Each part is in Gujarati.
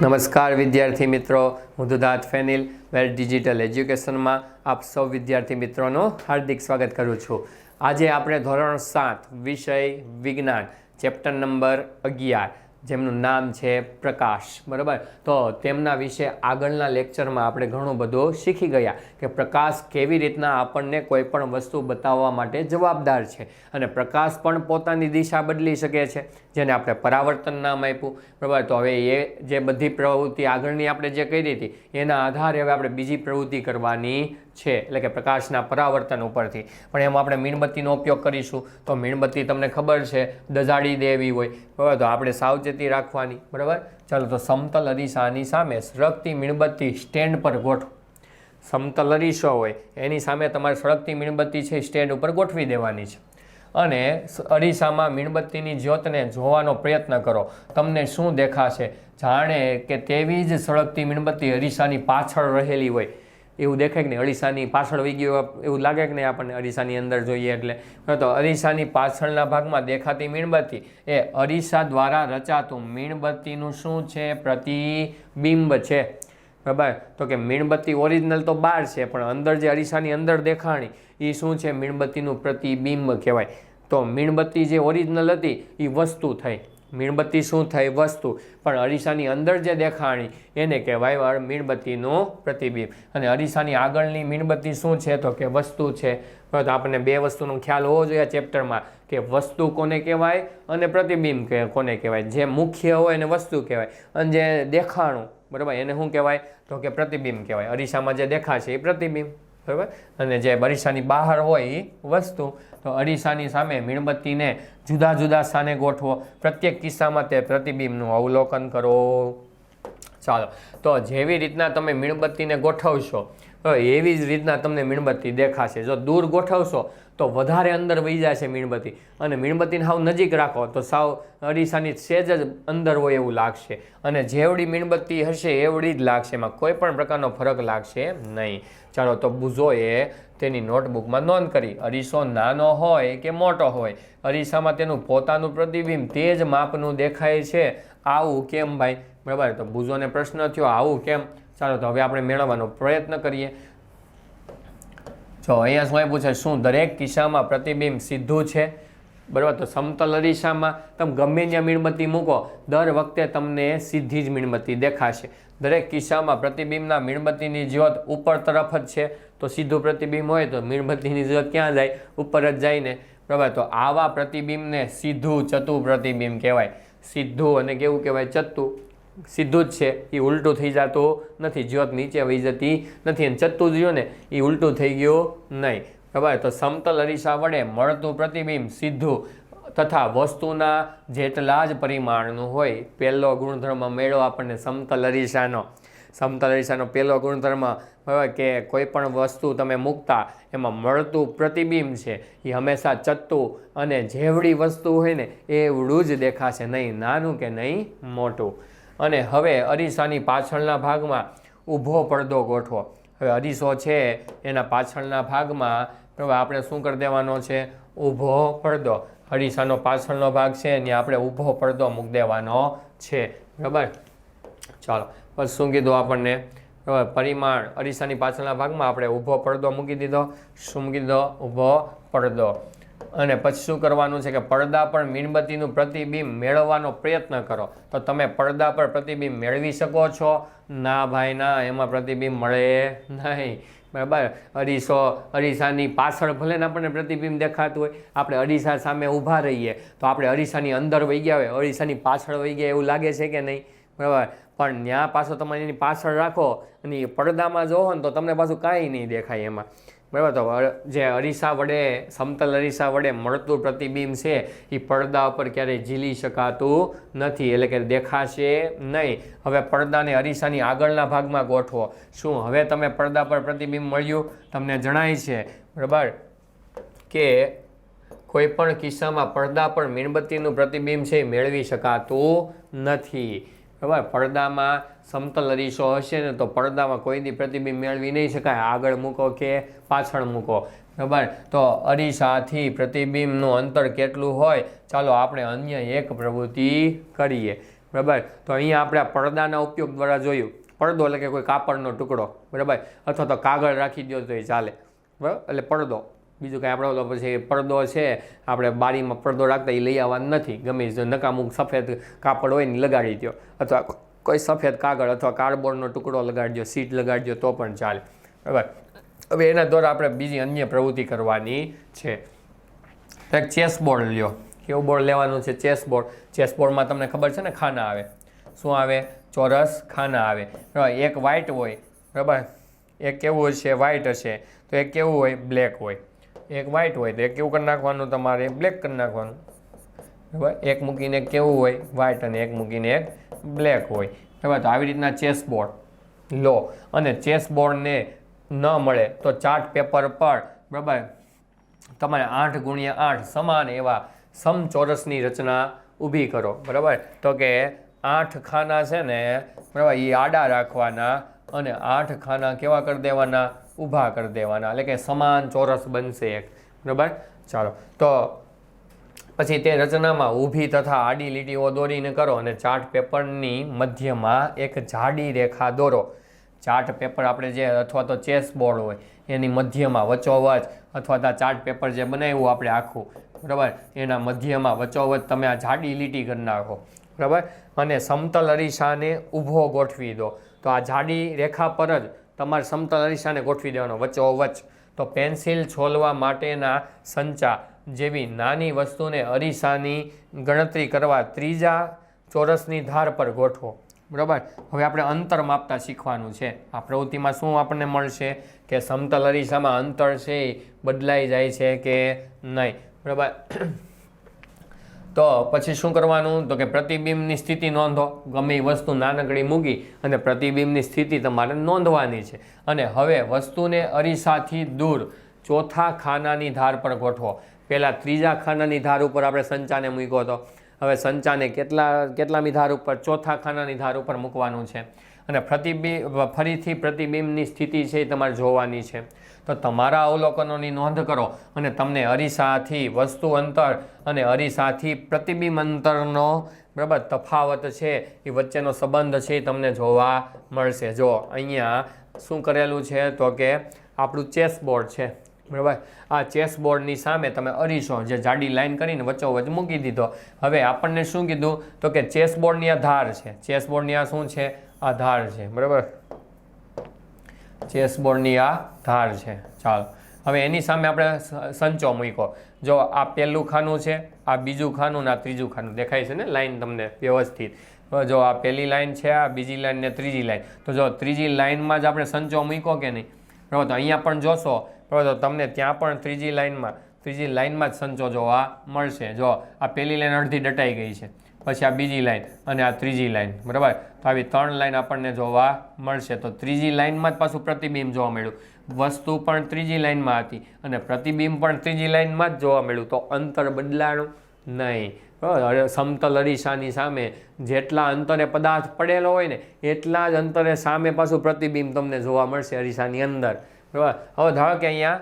નમસ્કાર વિદ્યાર્થી મિત્રો, હું દુધાત ફેનિલ, વેલ ડિજિટલ એજ્યુકેશનમાં આપ સૌ વિદ્યાર્થી મિત્રોનું હાર્દિક સ્વાગત કરું છું. આજે આપણે ધોરણ સાત, વિષય વિજ્ઞાન, ચેપ્ટર નંબર અગિયાર જેમનું નામ છે પ્રકાશ, બરાબર? તો તેમના વિશે આગળના લેક્ચરમાં આપણે ઘણું બધું શીખી ગયા કે પ્રકાશ કેવી રીતના આપણને કોઈ પણ વસ્તુ બતાવવા માટે જવાબદાર છે અને પ્રકાશ પણ પોતાની દિશા બદલી શકે છે, જેને આપણે પરાવર્તન નામ આપ્યું, બરાબર? તો હવે એ જે બધી પ્રવૃત્તિ આગળની આપણે જે કરી હતી, એના આધારે હવે આપણે બીજી પ્રવૃત્તિ કરવાની છે, એટલે કે પ્રકાશના પરાવર્તન ઉપરથી. પણ એમાં આપણે મીણબત્તીનો ઉપયોગ કરીશું, તો મીણબત્તી તમને ખબર છે દજાડી દેવી હોય. બરાબર, તો આપણે સાવચેતી રાખવાની, બરાબર? ચાલો, તો સમતલ અરીસાની સામે સળગતી મીણબત્તી સ્ટેન્ડ પર ગોઠવો. સમતલ અરીસો હોય, એની સામે તમારે સળગતી મીણબત્તી છે સ્ટેન્ડ ઉપર ગોઠવી દેવાની છે. અને અરીસામાં મીણબત્તીની જ્યોતને જોવાનો પ્રયત્ન કરો. તમને શું દેખાશે? જાણે કે તેવી જ સળગતી મીણબત્તી અરીસાની પાછળ રહેલી હોય. એવું દેખાય કે નહીં? અરીસાની પાછળ વહી ગયું એવું લાગે કે નહીં આપણને અરીસાની અંદર જોઈએ એટલે? તો અરીસાની પાછળના ભાગમાં દેખાતી મીણબત્તી. એ અરીસા દ્વારા રચાતું મીણબત્તીનું શું છે? પ્રતિબિંબ છે. બરાબર? તો કે મીણબત્તી ઓરિજિનલ તો બહાર છે, પણ અંદર જે અરીસાની અંદર દેખાણી એ શું છે? મીણબત્તીનું પ્રતિબિંબ કહેવાય. તો મીણબત્તી જે ઓરિજિનલ હતી એ વસ્તુ થઈ. મીણબત્તી શું થઈ? વસ્તુ. પણ અરીસાની અંદર જે દેખાણી, એને કહેવાય મીણબત્તીનું પ્રતિબિંબ. અને અરીસાની આગળની મીણબત્તી શું છે? તો કે વસ્તુ છે. તો આપણને બે વસ્તુનો ખ્યાલ હોવો જોઈએ ચેપ્ટરમાં, કે વસ્તુ કોને કહેવાય અને પ્રતિબિંબ કોને કહેવાય. જે મુખ્ય હોય એને વસ્તુ કહેવાય. અને જે દેખાણું, બરાબર, એને શું કહેવાય? તો કે પ્રતિબિંબ કહેવાય. અરીસામાં જે દેખાશે એ પ્રતિબિંબ. બરાબર? અને જે અરીસાની બહાર હોય એ વસ્તુ, તો અરીસાની સામે મીણબત્તીને જુદા જુદા સ્થાને ગોઠવો. પ્રત્યેક કિસ્સામાં તે પ્રતિબિંબનું અવલોકન કરો. ચાલો. તો જેવી રીતના તમે મીણબત્તીને ગોઠવશો તો એવી જ રીતના તમને મીણબત્તી દેખાશે. જો દૂર ગોઠવશો, તો વધારે અંદર વહી જશે મીણબત્તી. અને મીણબત્તીને સાવ નજીક રાખો, તો સાવ અરીસાની સેજ જ અંદર હોય એવું લાગશે. અને જેવડી મીણબત્તી હશે, એવડી જ લાગશે. એમાં કોઈ પણ પ્રકારનો ફરક લાગશે નહીં. ચાલો, તો બુઝોએ તેની નોટબુકમાં નોંધ કરી. અરીસો નાનો હોય કે મોટો હોય, અરીસામાં તેનું પોતાનું પ્રતિબિંબ તે જ માપનું દેખાય છે. આવું કેમ ભાઈ? બરાબર, તો બુઝોને પ્રશ્ન થયો, આવું કેમ? ચાલો તો હવે આપણે મેળવવાનો પ્રયત્ન કરીએ. જો અહીંયા શું આપ્યું છે શું દરેક કિસ્સામાં પ્રતિબિંબ સીધું છે? બરાબર, તો સમતલ અરીસામાં તમે ગમે ત્યાં મીણબત્તી મૂકો, દર વખતે તમને સીધી જ મીણબત્તી દેખાશે. દરેક કિસ્સામાં પ્રતિબિંબના મીણબત્તીની જ્યોત ઉપર તરફ જ છે. તો સીધું પ્રતિબિંબ હોય તો મીણબત્તીની જ્યોત ક્યાં જાય? ઉપર જ જાય ને બરાબર, તો આવા પ્રતિબિંબને સીધું ચતું પ્રતિબિંબ કહેવાય. સીધું અને કેવું કહેવાય? ચતું સીધું જ છે. એ ઉલટું થઈ જતું નથી. જ્યોત નીચે વહી જતી નથી અને ચત્તું રહ્યું ને એ ઉલટું થઈ ગયું નહીં. ખબર? તો સમતલ અરીસા વડે મળતું પ્રતિબિંબ સીધું તથા વસ્તુના જેટલા જ પરિમાણનું હોય, પહેલો ગુણધર્મ મેળવો આપણને સમતલ અરીસાનો. સમતલ અરીસાનો પહેલો ગુણધર્મ બરાબર કે કોઈ પણ વસ્તુ તમે મૂકતા, એમાં મળતું પ્રતિબિંબ છે. એ હંમેશા ચત્તું અને જેવડી વસ્તુ હોય ને, એવડું જ દેખાશે. નહીં નાનું કે નહીં મોટું. અને હવે અરીસાની પાછળના ભાગમાં ઊભો પડદો ગોઠવો. હવે અરીસો છે, એના પાછળના ભાગમાં હવે આપણે શું કરી દેવાનો છે? ઊભો પડદો. અરીસાનો પાછળનો ભાગ છે એની આપણે ઊભો પડદો મૂકી દેવાનો છે. બરાબર? ચાલો બસ શું કીધું આપણને? પરિમાણ, અરીસાની પાછળના ભાગમાં આપણે ઊભો પડદો મૂકી દીધો. શું મૂકી દીધો? ઊભો પડદો. અને પછી શું કરવાનું છે કે પડદા પર મીણબત્તીનું પ્રતિબિંબ મેળવવાનો પ્રયત્ન કરો. તો તમે પડદા પર પ્રતિબિંબ મેળવી શકો છો. ના ભાઈ, ના, એમાં પ્રતિબિંબ મળે નહીં. બરાબર? અરીસો, અરીસાની પાછળ ભલે ને આપણને પ્રતિબિંબ દેખાતું હોય, આપણે અરીસા સામે ઊભા રહીએ, તો આપણે અરીસાની અંદર વહી ગયા હોય, અરીસાની પાછળ વહી ગયા એવું લાગે છે કે નહીં? બરાબર? પણ ત્યાં પાછો તમે એની પાછળ રાખો અને એ પડદામાં જોવો ને તો તમને પાછું કાંઈ નહીં દેખાય એમાં. બરાબર, તો જે અરીસા વડે, સમતલ અરીસા વડે મળતું પ્રતિબિંબ છે, એ પડદા ઉપર ક્યારેય ઝીલી શકાતું નથી, એટલે કે દેખાશે નહીં. હવે પડદાને અરીસાની આગળના ભાગમાં ગોઠવો. શું હવે તમે પડદા પર પ્રતિબિંબ મળ્યું? તમને જણાય છે, બરાબર, કે કોઈપણ કિસ્સામાં પડદા પર મીણબત્તીનું પ્રતિબિંબ છે એ મેળવી શકાતું નથી. બરાબર પડદામાં સમતલ અરીસો હશે ને તો પડદામાં કોઈ દી પ્રતિબિંબ મેળવી નહીં શકાય. આગળ મૂકો કે પાછળ મૂકો. બરાબર? તો અરીસાથી પ્રતિબિંબનું અંતર કેટલું હોય? ચાલો આપણે અન્ય એક પ્રવૃત્તિ કરીએ. બરાબર? તો અહીંયા આપણે પડદાના ઉપયોગ દ્વારા જોયું. પડદો એટલે કે કોઈ કાપડનો ટુકડો. બરાબર? અથવા તો કાગળ રાખી દો તો એ ચાલે. બરાબર? એટલે પડદો. બીજું કાંઈ આપણે ઓલો પછી પડદો છે, આપણે બારીમાં પડદો રાખતા એ લઈ આવવાનું નથી. ગમે જો નકામું સફેદ કાપડ હોય ને લગાડી દો અથવા કોઈ સફેદ કાગળ અથવા કાર્ડબોર્ડનો ટુકડો લગાડી સીટ લગાડી તો પણ ચાલે. બરાબર? હવે એના દ્વારા આપણે બીજી અન્ય પ્રવૃત્તિ કરવાની છે. એક ચેસ બોર્ડ લ્યો. કેવું બોર્ડ લેવાનું છે? ચેસ બોર્ડ ચેસ બોર્ડમાં તમને ખબર છે ને? ખાના આવે. શું આવે? ચોરસ ખાના આવે. બરાબર? એક વ્હાઇટ હોય. બરાબર? એક કેવું હશે? વ્હાઇટ હશે. તો એક કેવું હોય? બ્લેક હોય. એક વ્હાઇટ હોય તો એક કેવું કરી નાખવાનું તમારે બ્લેક કરી નાખવાનું. બરાબર? એક મૂકીને કેવું હોય? વ્હાઇટ અને એક મૂકીને એક બ્લેક હોય. બરાબર? તો આવી રીતના ચેસ બોર્ડ લો. અને ચેસ બોર્ડને ન મળે તો ચાર્ટ પેપર પર, બરાબર? તમારે આઠ ગુણ્યા આઠ સમાન એવા સમચોરસની રચના ઊભી કરો. બરાબર? તો કે આઠ ખાના છે ને, બરાબર એ આડા રાખવાના અને આઠ ખાના કેવા કરી દેવાના? ઊભા કરી દેવાના. એટલે કે સમાન ચોરસ બનશે એક. બરાબર? ચાલો. તો પછી તે રચનામાં ઊભી તથા આડી લીટીઓ દોરીને કરો અને ચાર્ટ પેપરની મધ્યમાં એક જાડી રેખા દોરો. ચાર્ટ પેપર આપણે જે અથવા તો ચેસ બોર્ડ હોય, એની મધ્યમાં વચોવચ અથવા તો ચાર્ટ પેપર જે બનાવ્યું આપણે આખું. બરાબર? એના મધ્યમાં વચોવચ તમે આ જાડી લીટી કરી નાખો. બરાબર? અને સમતલ અરીસાને ઊભો ગોઠવી દો. તો આ જાડી રેખા પર જ તમારે સમતલ અરીસાને ગોઠવી દેવાનો. વચ્ચોવચ તો પેન્સિલ છોલવા માટેના સંચા જેવી નાની વસ્તુને અરીસાની ગણતરી કરવા ત્રીજા ચોરસની ધાર પર ગોઠવો. બરાબર? હવે આપણે અંતર માપતા શીખવાનું છે. આ પ્રવૃત્તિમાં શું આપણને મળશે? કે સમતલ અરીસામાં અંતર છે એ બદલાઈ જાય છે કે નહીં? બરાબર? તો પછી શું કરવાનું? તો કે પ્રતિબિંબની સ્થિતિ નોંધો. ગમે એ વસ્તુ નાનકડી મૂકી અને પ્રતિબિંબની સ્થિતિ તમારે નોંધવાની છે. અને હવે વસ્તુને અરીસાથી દૂર ચોથા ખાનાની ધાર પર ગોઠવો. પહેલાં ત્રીજા ખાનાની ધાર ઉપર આપણે સંચાને મૂક્યો હતો હવે સંચાને કેટલા કેટલામી ધાર ઉપર? ચોથા ખાનાની ધાર ઉપર મૂકવાનું છે. અને પ્રતિબિંબ ફરીથી પ્રતિબિંબની સ્થિતિ છે એ તમારે જોવાની છે. તો તમારા અવલોકનોની નોંધ કરો અને તમને અરીસાથી વસ્તુ અંતર અને અરીસાથી પ્રતિબિંબ અંતરનો બરાબર તફાવત છે એ વચ્ચેનો સંબંધ છે એ તમને જોવા મળશે. જો અહીંયા શું કરેલું છે? તો કે આપણું ચેસ બોર્ડ છે. બરાબર આ ચેસ બોર્ડની સામે તમે અરીસો જે જાડી લાઇન કરીને વચ્ચોવચ મૂકી દીધો. હવે આપણને શું કીધું? તો કે ચેસ બોર્ડની આ ધાર છે. ચેસ બોર્ડની આ શું છે? આ ધાર છે. બરાબર? ચેસ બોર્ડની આ ધાર છે. ચાલો. હવે એની સામે આપણે સંચો મૂક્યો. જો આ પહેલું ખાનું છે, આ બીજું ખાનું ને આ ત્રીજું ખાનું દેખાય છે ને લાઈન તમને વ્યવસ્થિત. જો આ પહેલી લાઈન છે, આ બીજી લાઈન ને ત્રીજી લાઈન. તો જો ત્રીજી લાઈનમાં જ આપણે સંચો મૂક્યો કે નહીં? બરાબર, તો અહીંયા પણ જોશો બરાબર તો તમને ત્યાં પણ ત્રીજી લાઈનમાં ત્રીજી લાઈનમાં જ સંચો જોવા મળશે. જો આ પહેલી લાઈન અડધી દટાઈ ગઈ છે, પછી આ બીજી લાઈન અને આ ત્રીજી લાઈન બરાબર? તો આવી ત્રણ લાઇન આપણને જોવા મળશે. તો ત્રીજી લાઈનમાં જ પાછું પ્રતિબિંબ જોવા મળ્યું. વસ્તુ પણ ત્રીજી લાઈનમાં હતી અને પ્રતિબિંબ પણ ત્રીજી લાઈનમાં જ જોવા મળ્યું. તો અંતર બદલાણું નહીં. સમતલ અરીસાની સામે જેટલા અંતરે પદાર્થ પડેલો હોય ને, એટલા જ અંતરે સામે પાછું પ્રતિબિંબ તમને જોવા મળશે અરીસાની અંદર. બરાબર હવે ધારો કે અહીંયા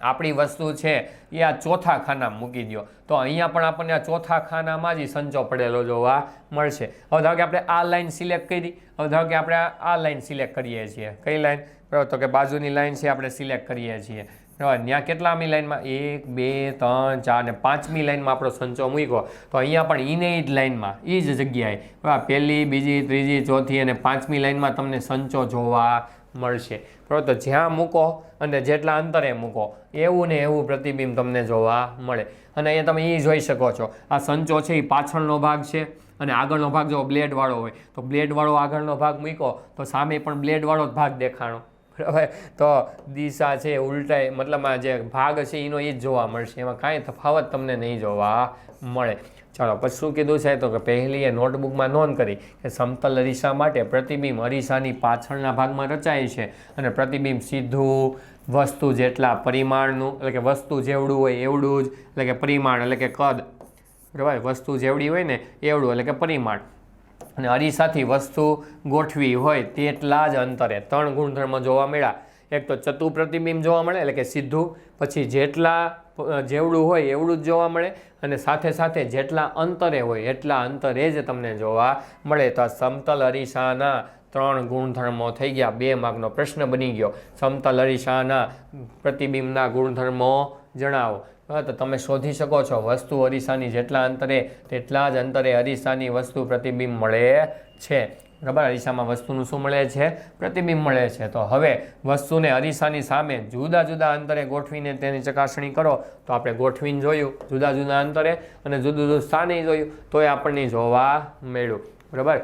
આપણી વસ્તુ છે, એ આ ચોથા ખાનામાં મૂકી દો તો અહીંયા પણ આપણને આ ચોથા ખાનામાં જ સંચો પડેલો જોવા મળશે. હવે ધારો કે આપણે આ લાઇન સિલેક્ટ કરી, હવે ધારો કે આપણે આ- લાઇન સિલેક્ટ કરીએ છીએ. કઈ લાઈન? બરાબર, તો કે બાજુની લાઇન છે આપણે સિલેક્ટ કરીએ છીએ. બરાબર ત્યાં કેટલામી લાઇનમાં એક, બે, ત્રણ, ચાર ને પાંચમી લાઇનમાં આપણો સંચો મૂક્યો. તો અહીંયા પણ ઈને જ લાઈનમાં એ જ જગ્યાએ. બરાબર, પહેલી, બીજી, ત્રીજી, ચોથી અને પાંચમી લાઈનમાં તમને સંચો જોવા મળશે. બરાબર તો જ્યાં મૂકો અને જેટલા અંતરે મૂકો, એવું ને એવું પ્રતિબિંબ તમને જોવા મળે. અને અહીંયા તમે એ જોઈ શકો છો, આ સંચો છે એ પાછળનો ભાગ છે અને આગળનો ભાગ જો બ્લેડવાળો હોય, તો બ્લેડવાળો આગળનો ભાગ મૂક્યો તો સામે પણ બ્લેડવાળો જ ભાગ દેખાણો. બરાબર તો દિશા છે, ઉલટાઈ મતલબ આ જે ભાગ છે, એનો એ જ જોવા મળશે. એમાં કાંઈ તફાવત તમને નહીં જોવા મળે. ચાલો, પછી શું કીધું છે? તો કે પહેલી એ નોટબુકમાં નોંધ કરી કે સમતલ અરીસા માટે પ્રતિબિંબ અરીસાની પાછળના ભાગમાં રચાય છે અને પ્રતિબિંબ સીધું વસ્તુ જેટલા પરિમાણનું, એટલે કે વસ્તુ જેવડું હોય એવડું જ, એટલે કે પરિમાણ, એટલે કે કદ, બરાબર? વસ્તુ જેવડી હોય ને એવડું, એટલે કે પરિમાણ. અને અરીસાથી વસ્તુ ગોઠવી હોય તેટલા જ અંતરે ત્રણ ગુણધર્મ જોવા મળ્યા. એક તો ચતુ પ્રતિબિંબ જોવા મળે, એટલે કે સીધું, પછી જેટલા જેવડું હોય એવડું જ જોવા મળે, અને સાથે સાથે જેટલા અંતરે હોય એટલા અંતરે જ તમને જોવા મળે. તો સમતલ અરીસાના ત્રણ ગુણધર્મો થઈ ગયા. બે માર્કનો પ્રશ્ન બની ગયો. સમતલ અરીસાના પ્રતિબિંબના ગુણધર્મો જણાવો. તો તમે શોધી શકો છો. વસ્તુ અરીસાની જેટલા અંતરે, તેટલા જ અંતરે અરીસાની વસ્તુ પ્રતિબિંબ મળે છે. બરાબર? અરીસામાં વસ્તુનું શું મળે છે? પ્રતિબિંબ મળે છે. તો હવે વસ્તુને અરીસાની સામે જુદા જુદા અંતરે ગોઠવીને તેની ચકાસણી કરો. તો આપણે ગોઠવીને જોયું, જુદા જુદા અંતરે અને જુદું જુદું સ્થાને જોયું, તોય આપણને જોવા મળ્યું. બરાબર?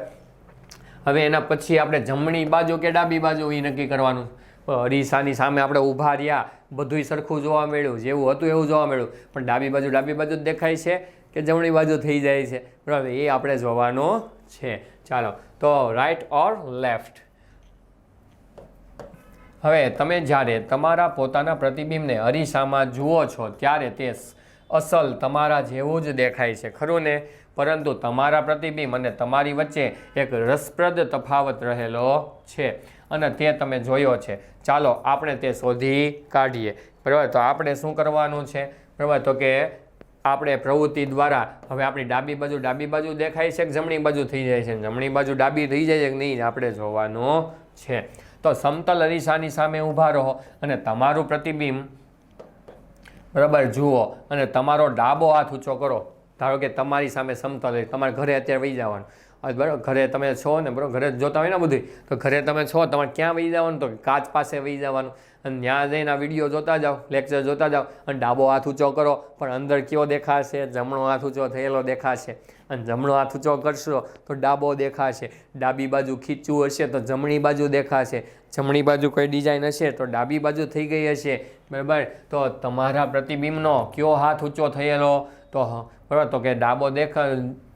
હવે એના પછી આપણે જમણી બાજુ કે ડાબી બાજુ એ નક્કી કરવાનું? અરીસાની સામે આપણે ઊભા રહ્યા, બધુંય સરખું જોવા મળ્યું, જેવું હતું એવું જોવા મળ્યું. પણ ડાબી બાજુ ડાબી બાજુ જ દેખાય છે કે જમણી બાજુ થઈ જાય છે? બરાબર એ આપણે જોવાનું છે. ચાલો, તો રાઈટ ઓર લેફ્ટ હવે તમે જ્યારે તમારા પોતાના પ્રતિબિંબને અરીસામાં જુઓ છો, ત્યારે તે અસલ તમારા જેવું જ દેખાય છે. ખરું ને? પરંતુ તમારા પ્રતિબિંબ અને તમારી વચ્ચે એક રસપ્રદ તફાવત રહેલો છે. અને તે તમે જોયો છે. ચાલો આપણે તે શોધી કાઢીએ. બરાબર? તો આપણે શું કરવાનું છે? બરાબર? તો કે આપણે પ્રવૃત્તિ દ્વારા હવે આપણી ડાબી બાજુ ડાબી બાજુ દેખાય છે કે જમણી બાજુ થઈ જાય છે? જમણી બાજુ ડાબી થઈ જાય છે કે નહીં? આપણે જોવાનું છે. તો સમતલ અરીસાની સામે ઊભા રહો અને તમારું પ્રતિબિંબ બરાબર જુઓ અને તમારો ડાબો હાથ ઊંચો કરો. ધારો કે તમારી સામે સમતલ તમારે ઘરે અત્યારે વહી જવાનું. બરાબર ઘરે તમે છો ને બરાબર ઘરે જોતા હોય ને બધી, તો ઘરે તમે છો, તમારે ક્યાં વહી જવાનું? તો કાચ પાસે વહી જવાનું. અને ત્યાં જઈને વીડિયો જોતા જાઓ લેક્ચર જોતા જાઓ, અને ડાબો હાથ ઊંચો કરો, પણ અંદર કયો દેખાશે? જમણો હાથ ઊંચો થયેલો દેખાશે. અને જમણો હાથ ઊંચો કરશો, તો ડાબો દેખાશે. ડાબી બાજુ ખીચું હશે, તો જમણી બાજુ દેખાશે. જમણી બાજુ કોઈ ડિઝાઇન હશે, તો ડાબી બાજુ થઈ ગઈ હશે. બરાબર? તો તમારા પ્રતિબિંબનો કયો હાથ ઊંચો થયેલો? તો બરાબર? તો કે ડાબો દેખા,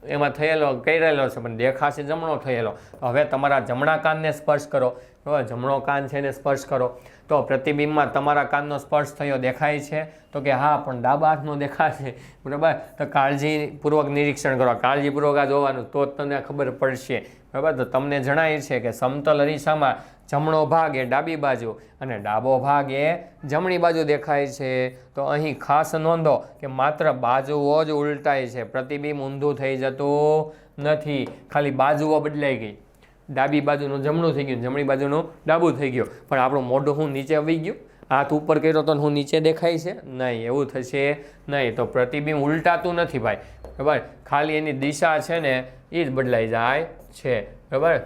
એમાં થયેલો કહી રહેલો છે, પણ દેખાશે જમણો થયેલો. હવે તમારા જમણા કાનને સ્પર્શ કરો. બરાબર? જમણો કાન છે એને સ્પર્શ કરો. તો પ્રતિબિંબમાં તમારા કાનનો સ્પર્શ થયો, દેખાય છે? તો કે હા, પણ ડાબા હાથનો દેખાશે. બરાબર? તો કાળજીપૂર્વક નિરીક્ષણ કરો. કાળજીપૂર્વક આ જોવાનું તો જ તમને ખબર પડશે. બરાબર? તો તમને જણાય છે કે સમતલ અરીસામાં જમણો ભાગ એ ડાબી બાજુ અને ડાબો ભાગ એ જમણી બાજુ દેખાય છે. તો અહીં ખાસ નોંધો કે માત્ર બાજુઓ જ ઉલટાય છે. પ્રતિબિંબ ઊંધું થઈ જતું નથી. ખાલી બાજુઓ બદલાઈ ગઈ. ડાબી બાજુનું જમણું થઈ ગયું, જમણી બાજુનું ડાબું થઈ ગયું. પણ આપણું મોઢું હું નીચે આવી ગયું? હાથ ઉપર કર્યો તો હું નીચે દેખાય છે? નહીં, એવું થશે નહીં. તો પ્રતિબિંબ ઉલટાતું નથી ભાઈ. બરાબર? ખાલી એની દિશા છે ને એ જ બદલાઈ જાય છે. બરાબર?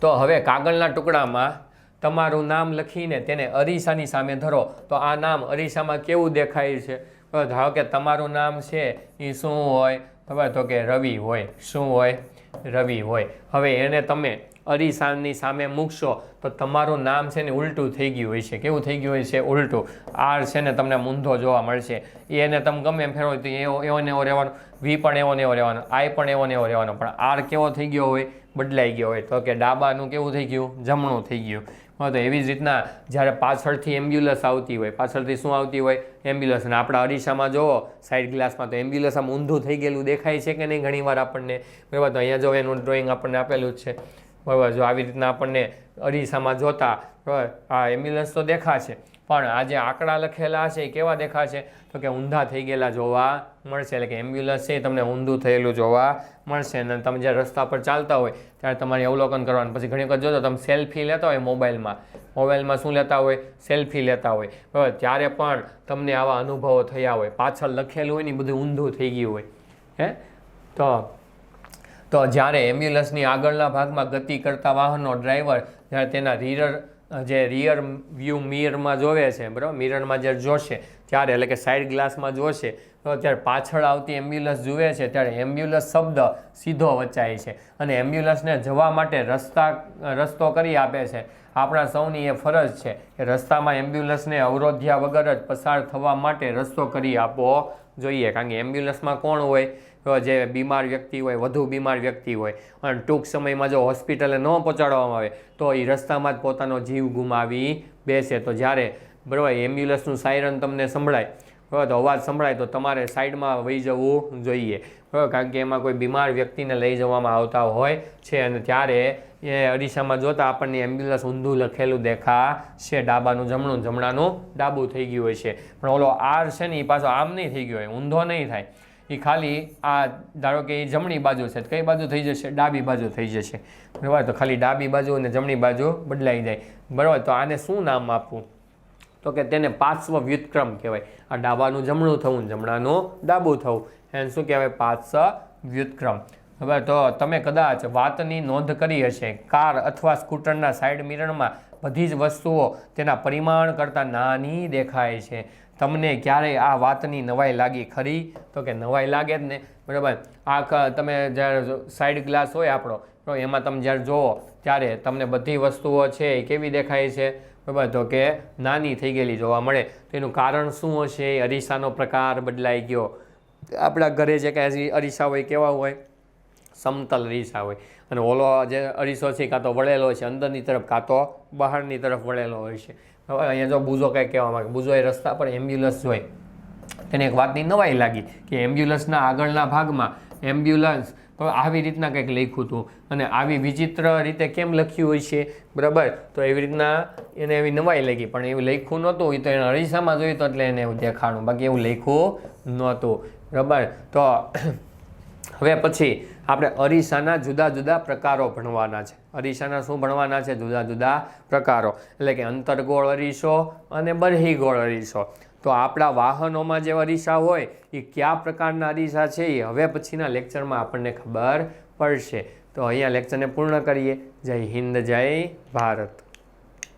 તો હવે કાગળના ટુકડામાં તમારું નામ લખીને તેને અરીસાની સામે ધરો. તો આ નામ અરીસામાં કેવું દેખાય છે? ધારો કે તમારું નામ છે એ શું હોય? ખબર તો કે રવિ હોય. શું હોય? રવિ હોય. હવે એને તમે અરીસાની સામે મૂકશો તો તમારું નામ છે ને ઉલટું થઈ ગયું હોય છે. કેવું થઈ ગયું હોય છે? ઉલટું. આર છે ને તમને મૂંધો જોવા મળશે. એને તમે ગમે એમ ફેરવો તો એવો એવો ને એવો રહેવાનો, વી પણ એવો ને એવો રહેવાનો, આઈ પણ એવો ને એવો રહેવાનો. પણ આર કેવો થઈ ગયો હોય? બદલાઈ ગયો હોય તો કે ડાબાનું કેવું થઈ ગયું? જમણું થઈ ગયું. હા, તો એવી જ રીતના જ્યારે પાછળથી એમ્બ્યુલન્સ આવતી હોય પાછળથી શું આવતી હોય? એમ્બ્યુલન્સ અને આપણા અરીસામાં જોવો સાઈડ ગ્લાસમાં તો એમ્બ્યુલન્સ આમ ઊંધું થઈ ગયેલું દેખાય છે કે નહીં ઘણીવાર આપણને? બરાબર તો અહીંયા જો એનું ડ્રોઈંગ આપણને આપેલું જ છે. બરાબર જો આવી રીતના આપણને અરીસામાં જોતા બરાબર આ એમ્બ્યુલન્સ તો દેખાશે. પણ આ જે આંકડા લખેલા છે, એ કેવા દેખાશે? તો કે ઊંધા થઈ ગયેલા જોવા મળશે, એટલે કે એમ્બ્યુલન્સ છે તમને ઊંધું થયેલું જોવા મળશે. અને તમે જ્યારે રસ્તા પર ચાલતા હોય, ત્યારે તમારે અવલોકન કરવાનું. પછી ઘણી વખત જોજો, તમે સેલ્ફી લેતા હોય મોબાઈલમાં. મોબાઈલમાં શું લેતા હોય? સેલ્ફી લેતા હોય. બરાબર? ત્યારે પણ તમને આવા અનુભવો થયા હોય. પાછળ લખેલું હોય ને બધું ઊંધું થઈ ગયું હોય. હે? તો તો જ્યારે એમ્બ્યુલન્સની આગળના ભાગમાં ગતિ કરતા વાહનનો ડ્રાઈવર જ્યારે તેના રીરર જે રિયર વ્યૂ મિરરમાં જોવે છે, બરાબર? મિરરમાં જ્યારે જોશે, ત્યારે એટલે કે સાઈડ ગ્લાસમાં જોશે, તો ત્યારે પાછળ આવતી એમ્બ્યુલન્સ જુએ છે, ત્યારે એમ્બ્યુલન્સ શબ્દ સીધો વચાય છે અને એમ્બ્યુલન્સને જવા માટે રસ્તા, રસ્તો કરી આપે છે. આપણા સૌની એ ફરજ છે કે રસ્તામાં એમ્બ્યુલન્સને અવરોધ્યા વગર જ પસાર થવા માટે રસ્તો કરી આપવો જોઈએ, કારણ કે એમ્બ્યુલન્સમાં કોણ હોય? જે બીમાર વ્યક્તિ હોય, વધુ બીમાર વ્યક્તિ હોય અને ટૂંક સમયમાં જો હોસ્પિટલે ન પહોંચાડવામાં આવે, તો એ રસ્તામાં જ પોતાનો જીવ ગુમાવી બેસે. તો જ્યારે બરાબર, એમ્બ્યુલન્સનું સાયરન તમને સંભળાય, બરાબર, તો અવાજ સંભળાય, તો તમારે સાઈડમાં વહી જવું જોઈએ. બરાબર, કારણ કે એમાં કોઈ બીમાર વ્યક્તિને લઈ જવામાં આવતા હોય છે અને ત્યારે એ અરીસામાં જોતા આપણને એમ્બ્યુલન્સ ઊંધું લખેલું દેખાશે. ડાબાનું જમણું, જમણાનું ડાબું થઈ ગયું હોય છે. પણ ઓલો આર છે ને એ પાછો આમ નહીં થઈ ગયો હોય, ઊંધો નહીં થાય. એ ખાલી આ ધારો કે એ જમણી બાજુ છે કઈ બાજુ થઈ જશે? ડાબી બાજુ થઈ જશે. બરાબર? તો ખાલી ડાબી બાજુ અને જમણી બાજુ બદલાઈ જાય. બરાબર? તો આને શું નામ આપવું? તો કે તેને પાર્શ્વ વ્યુત્ક્રમ કહેવાય. આ ડાબાનું જમણું થવું જમણાનું ડાબું થવું. એને શું કહેવાય? પાર્શ્વ વ્યુત્ક્રમ. હવે તો તમે કદાચ વાતની નોંધ કરી હશે. કાર અથવા સ્કૂટરના સાઈડ મિરરમાં બધી જ વસ્તુઓ તેના પરિમાણ કરતાં નાની દેખાય છે. તમને ક્યારેય આ વાતની નવાઈ લાગી ખરી? તો કે નવાઈ લાગે જ ને. બરાબર. આ તમે જ્યારે સાઈડ ગ્લાસ હોય આપણો, તો એમાં તમે જ્યારે જોવો ત્યારે તમને બધી વસ્તુઓ છે એ કેવી દેખાય છે? બરાબર. તો કે નાની થઈ ગયેલી જોવા મળે. તો એનું કારણ શું હશે? અરીસાનો પ્રકાર બદલાઈ ગયો. આપણા ઘરે જે કાંઈ અરીસા હોય, કેવા હોય? સમતલ અરીસા હોય. અને ઓલો જે અરીસો છે, કાં તો વળેલો છે, અંદરની તરફ, કાં તો બહારની તરફ વળેલો હોય છે. હવે અહીંયા જો બુઝો કંઈ કહેવા માંગે. બુઝો એ રસ્તા પર એમ્બ્યુલન્સ જોઈ. તેને એક વાતની નવાઈ લાગી કે એમ્બ્યુલન્સના આગળના ભાગમાં એમ્બ્યુલન્સ તો આવી રીતના કંઈક લખ્યું હતું. અને આવી વિચિત્ર રીતે કેમ લખ્યું હોય છે? બરાબર? તો એવી રીતના એને એવી નવાઈ લાગી. પણ એવું લખ્યું નહોતું. એ તો એને અરીસામાં જોયું તો એટલે એને એવું દેખાણું. બાકી એવું લખ્યું નહોતું. બરાબર? તો હવે પછી આપણે અરીસાના જુદા જુદા પ્રકારો ભણવાના છે. અરીસાના શું ભણવાના છે? જુદા જુદા પ્રકારો. એટલે કે અંતરગોળ અરીસો અને બરહીગોળ અરીસો. તો આપણા વાહનોમાં જે અરીસા હોય, એ કયા પ્રકારના અરીસા છે એ હવે પછીના લેક્ચરમાં આપણને ખબર પડશે. તો અહીંયા લેક્ચરને પૂર્ણ કરીએ. જય હિન્દ, જય ભારત.